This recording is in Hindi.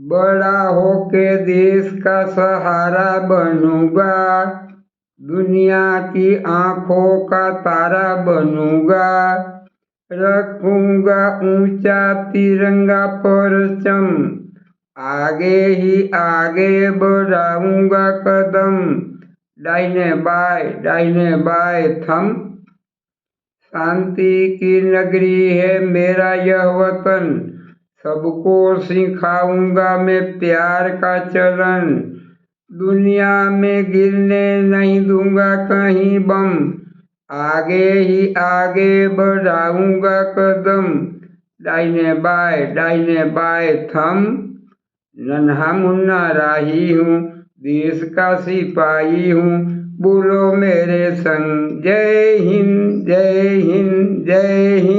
बड़ा होके देश का सहारा बनूँगा। दुनिया की आँखों का तारा बनूँगा। रखूँगा ऊँचा तिरंगा परचम आगे ही आगे बढ़ाऊँगा कदम। डाइने बाय डाइने बाय, थम। शांति की नगरी है मेरा यह वतन। सबको सिखाऊँगा मैं प्यार का चलन दुनिया में गिरने नहीं दूँगा कहीं बम। आगे ही आगे बढ़ाऊँगा कदम। डाइने बाय डाइने बाय, थम। नन्हा मुन्ना राही हूँ, देश का सिपाही हूँ। बोलो मेरे संग, जय हिंद जय हिंद जय हिंद।